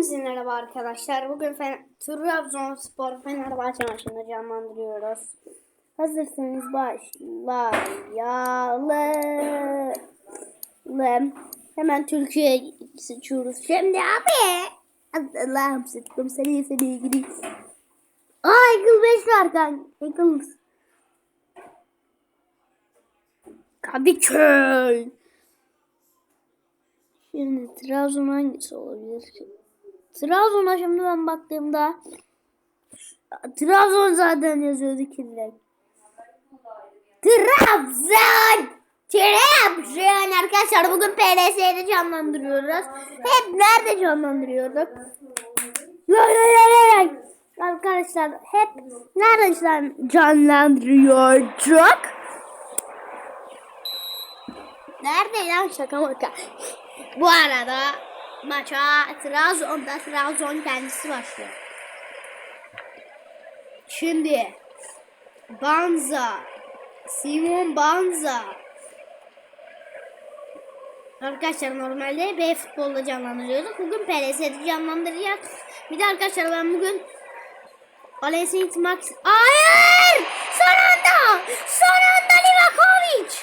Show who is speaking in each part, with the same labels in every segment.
Speaker 1: Hepinize merhaba arkadaşlar. Bugün Fener Trabzonspor Fenerbahçe maçını canlandırıyoruz. Hazırsanız başlayalım. Hemen Türkiye'ye seçiyoruz. Şimdi abi. Allah'ım sıktım seni seni ilgili. Aa Eagle 5 var kan. Eagle. Kadıköy. Şimdi Trabzon hangisi olabilir? Trabzon'a şimdi ben baktığımda Trabzon zaten yazıyordu ki direkt. Trabzon! Trabzon! Arkadaşlar bugün PLS'de canlandırıyoruz. Hep nerede canlandırıyorduk? Arkadaşlar hep nerede canlandırıyorduk? Nerede lan şaka maka? Bu arada maça Trabzon'da Trabzon kendisi başlıyor. Şimdi Banza Simon Banza Arkadaşlar normalde B futbolda canlandırıyorduk. Bugün PLS'de canlandıracağız. Bir de arkadaşlar ben bugün Alexis Max Hayır! Son anda! Son anda Livakovic!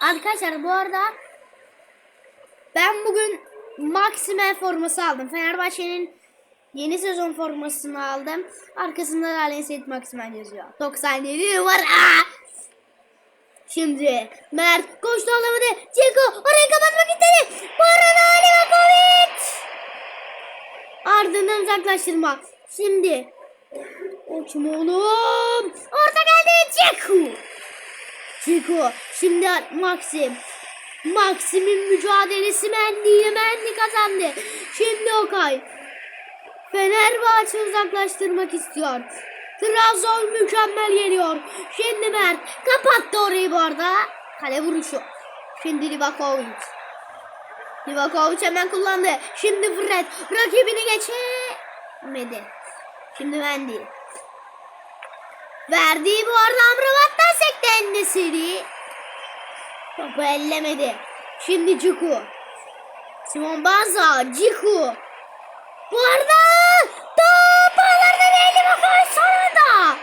Speaker 1: Arkadaşlar bu arada ben bugün Maxime forması aldım. Fenerbahçe'nin yeni sezon formasını aldım. Arkasında da Alen Seyit yazıyor. 97 numara. Şimdi Mert koştu alamadı. Ceko orayı kapatmak istedi. Bu arada Livakovic. Ardından uzaklaştırma. Şimdi o kim oğlum? Orta geldi Ceko. Ceko. Şimdi Maxim. Maxim'in mücadelesi Mendy'ye Mendy kazandı. Şimdi Okay. Fenerbahçe uzaklaştırmak istiyor. Trabzon mükemmel geliyor. Şimdi Mert kapattı orayı bu arada. Kale vuruşu. Şimdi Livakovic. Livakovic hemen kullandı. Şimdi Fred rakibini geçemedi. Şimdi Mendy. Verdiği bu arada Amrabat'tan sekti Endesiri. Topu ellemedi. Şimdi Ciku. Simon Banza. Ciku. Bu arada top ağlarda değdi bakalım sonunda.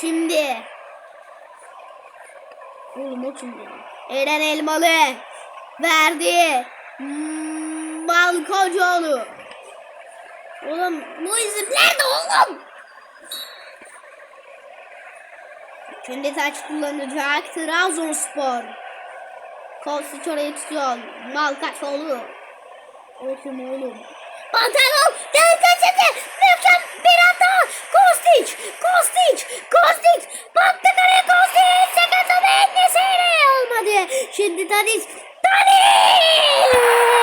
Speaker 1: Şimdi. Oğlum o kim ya? Eren Elmalı. Verdi. Hmm, Malkocoğlu. Oğlum bu isim nerede oğlum? Şimdi taç kullanacak Trabzonspor. Kostiç orayı tutuyor. Malkaçoğlu. O kim oğlum? Pantolon gel kaçırdı. Mükemmel bir hata. Kostiç. Kostiç. Kostiç. Baktı kare Kostiç. Sakatı bekleseydi olmadı. Şimdi. Tadiç. Tadiç.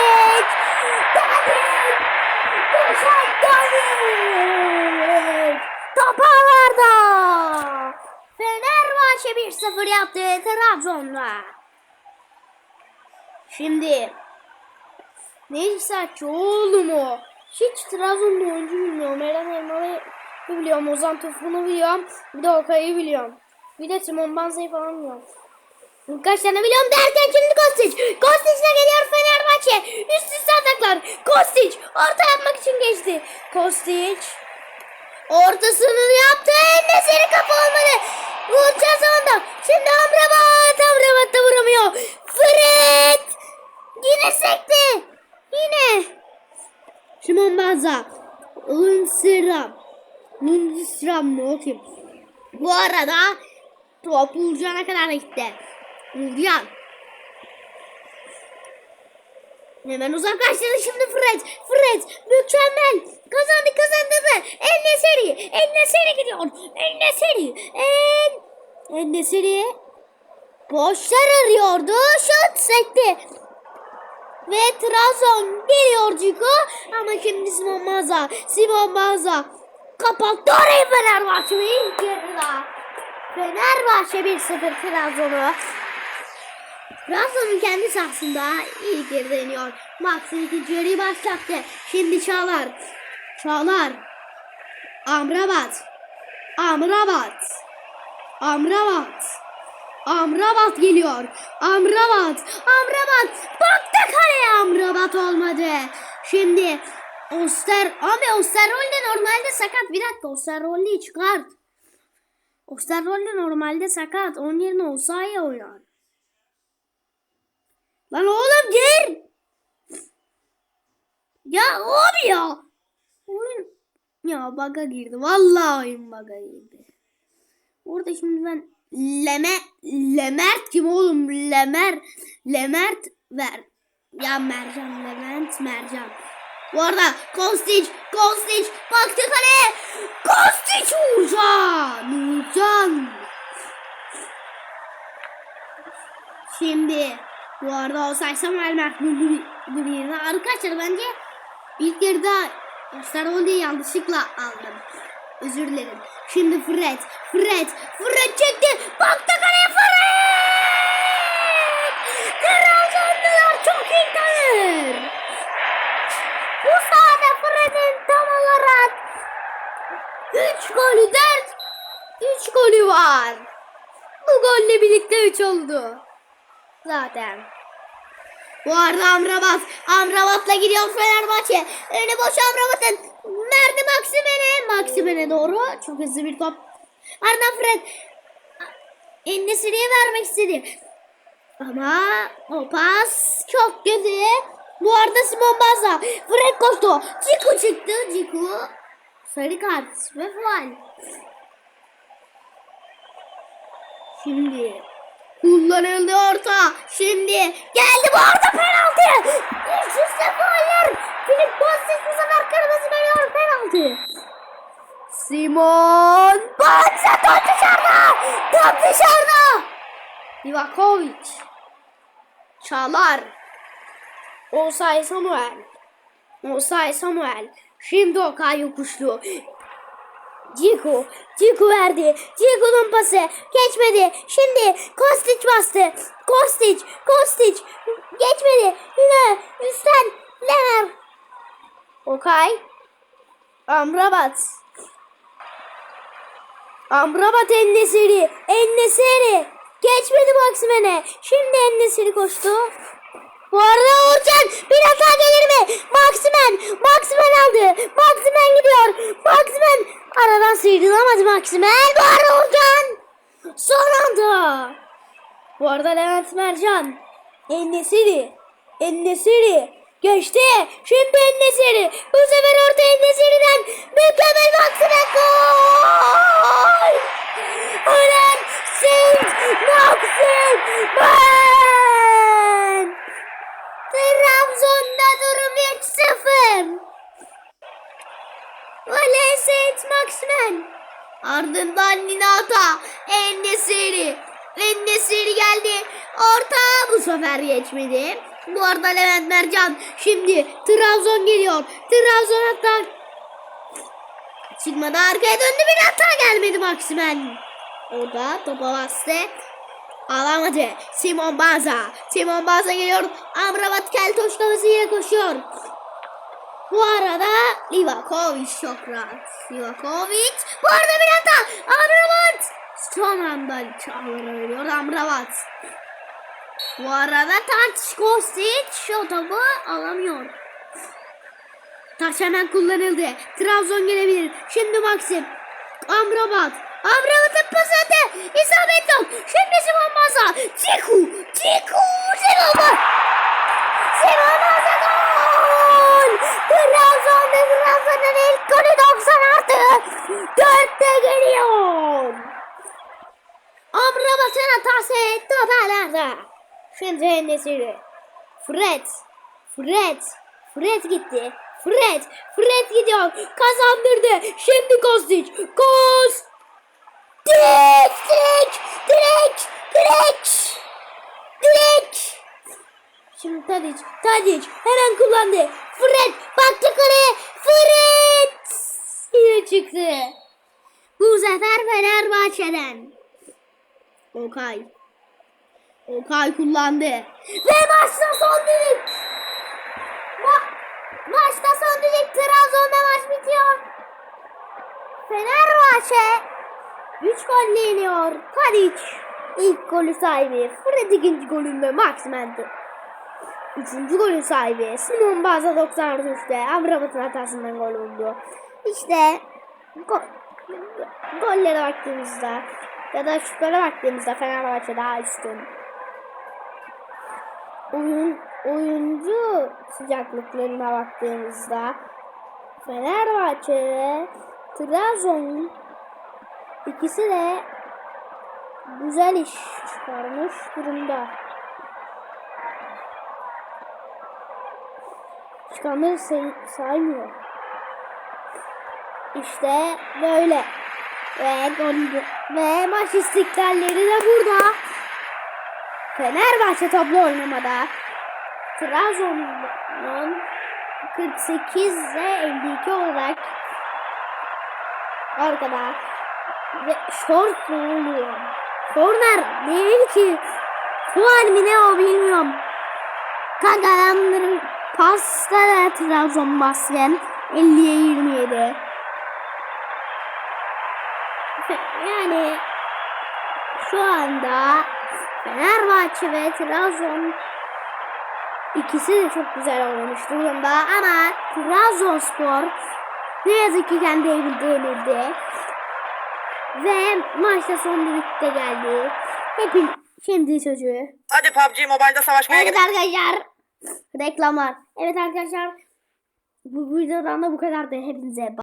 Speaker 1: Fenerbahçe 1-0 yaptı Trabzon'da. Şimdi Neyse oğlum o. Hiç Trabzon'da oyuncu bilmiyorum. Eren Elmalı'yı biliyorum. Ozan Tufan'ı biliyorum. Bir de Okay'ı biliyorum. Bir de Simon Banza'yı falan biliyorum. Birkaç tane biliyorum derken şimdi Kostić. Kostić'le geliyor Fenerbahçe. Üst üste ataklar. Kostić orta yapmak için geçti. Kostić ortasını yaptı. Eneseri kapı olmadı. Vuracağız onda. Şimdi Amrabat. Amrabat da vuramıyor. Fred. Yine sekti. Yine. Simon Banza. Lundstram. Lundstram mı o kim? Bu arada top Uğurcan'a kadar gitti. Uğurcan. Hemen uzaklaştırdı şimdi Fred. Fred mükemmel. Kazandı kazandı. El Neseri. El Neseri gidiyor. El Neseri. El. El Neseri. Boşlar arıyordu. Şut sekti. Ve Trabzon geliyor Ciku. Ama şimdi Simon Maza. Simon Maza. Kapattı orayı Fenerbahçe. İlk yarıda. Fenerbahçe 1-0 Trabzon'u. Trabzon'un kendi sahasında ilk yarıda iniyor. Max'ın ikinci yarıyı başlattı. Şimdi Çağlar. Çağlar. Amrabat. Amrabat. Amrabat. Amrabat geliyor. Amrabat. Amrabat. Baktı kaleye Amrabat olmadı. Şimdi Oster abi Osterwolde normalde sakat. Bir dakika Osterwolde'yi çıkart. Osterwolde normalde sakat. Onun yerine Osayi oynar. Lan oğlum gir. Ya abi ya. Oyun ya baga girdi. Vallahi oyun baga girdi. Orada şimdi ben Leme Lemert kim oğlum? Lemer Lemert ver. Ya Mercan Levent Mercan. Bu arada Kostic Kostic baktı kaleye. Kostic Uğurcan. Uğurcan. Şimdi bu arada o saysam Elmer bir yerine arkadaşlar bence ilk yarıda Sarolde'yi yanlışlıkla aldım. Özür dilerim. Şimdi Fred. Fred. Fred çekti. Baktı kaleye Fred. Trabzonlular çok iyi tanır. Bu sahada Fred'in tam olarak 3 golü 4 3 golü var. Bu golle birlikte 3 oldu. Zaten. Bu arada Amrabat. Amrabat'la gidiyor Fenerbahçe. Önü boş Amrabat'ın. Merdi Maksimen'e. Maksimen'e doğru. Çok hızlı bir top. Arda Fred. Endesiri'ye vermek istedi. Ama o pas çok kötü. Bu arada Simon Baza. Fred koştu. Ciku çıktı. Ciku. Sarı kart ve faal. Şimdi kullanıldı orta. Şimdi geldi bu arada penaltı. Üst üste fauller. Filip Bostic bu sefer kırmızı veriyor penaltı. Simon Banza top dışarıda. Top dışarıda. Livakovic. Çağlar. Osay Samuel. Osay Samuel. Şimdi Okay yokuşlu. Ciku. Ciku verdi. Ciku'nun pası. Geçmedi. Şimdi Kostic bastı. Kostic. Kostic. Geçmedi. Yine üstten Lemer. Okay. Amrabat. Amrabat Ennesiri. Ennesiri. Geçmedi Maksimen'e. Şimdi Ennesiri koştu. Bu arada Uğurcan bir hata gelir mi? Maksimen. Maksimen aldı. Maksimen gidiyor. Maksimen aradan sıyrılamadı Maksimen. Bu arada Uğurcan. Son anda. Bu arada Levent Mercan. Ennesiri. Ennesiri. Geçti. Şimdi Ennesiri. Bu sefer orta Ennesiri'den mükemmel Maksimen gol. Ulan Saint Maksimen. Trabzon'da durum 3-0. Saint Maximen. Ardından Ninata. Ennesiri. Ennesiri geldi. Orta bu sefer geçmedi. Bu arada Levent Mercan. Şimdi Trabzon geliyor. Trabzon hatta çıkmadı arkaya döndü bir hata gelmedi Maximen. Orada topa bastı. Alamadı. Simon Baza. Simon Baza geliyor. Amrabat Keltoş'la hızlıya koşuyor. Bu arada Livakovic çok rahat. Livakovic. Bu arada bir hata. Amrabat. Son anda Çağlar'a veriyor Amrabat. Bu arada Taç Kostic şu topu alamıyor. Taç hemen kullanıldı. Trabzon gelebilir. Şimdi Maxim. Amrabat. Amrabat'ın pas attı. İsabet yok. Şimdi Simon Baza. Ciku. Ciku. Simon Baza. Simon gol. Trabzon'da Trabzon'un ilk golü 90 artı. 4'te geliyor. Amrabat'ın hatası toparlarda. Şimdi Enesiri. Fred. Fred. Fred gitti. Fred. Fred gidiyor. Kazandırdı. Şimdi Kostic. Kos. Direk. Tadic. Tadic. Hemen kullandı. Fred. Baktı kaleye. Fred. Yine çıktı. Bu sefer Fenerbahçe'den. Okay. Okay kullandı. Ve maçta son düdük. Ma maçta son düdük. Trabzon'da maç bitiyor. Fenerbahçe 3 golle yeniyor. Tadic ilk golü sahibi. Fred ikinci golünde Maximen'di. Üçüncü golün sahibi Simon Baza 93'te Amrabat'ın hatasından gol oldu. İşte go gollere baktığımızda ya da şutlara baktığımızda Fenerbahçe daha üstün. Oyun, oyuncu sıcaklıklarına baktığımızda Fenerbahçe ve Trabzon ikisi de güzel iş çıkarmış durumda. Çıkanları say saymıyor. İşte böyle. Ve gol ve maç istiklalleri de burada. Fenerbahçe toplu oynamada. Trabzon'un 48 ve 52 olarak arkada ve short ne oluyor? Corner değil ki. Fual mi ne o bilmiyorum. Kanka pasta da Trabzon basken 50'ye 27. Yani şu anda Fenerbahçe ve Trabzon ikisi de çok güzel oynamış durumda ama Trabzonspor ne yazık ki kendi evinde yenildi. Ve maçta son düdükte geldi. Hepin şimdi sözü.
Speaker 2: Hadi PUBG Mobile'da savaşmaya
Speaker 1: Evet
Speaker 2: gidelim.
Speaker 1: arkadaşlar. Reklamlar. Evet arkadaşlar. Bu videodan da bu kadar da hepinize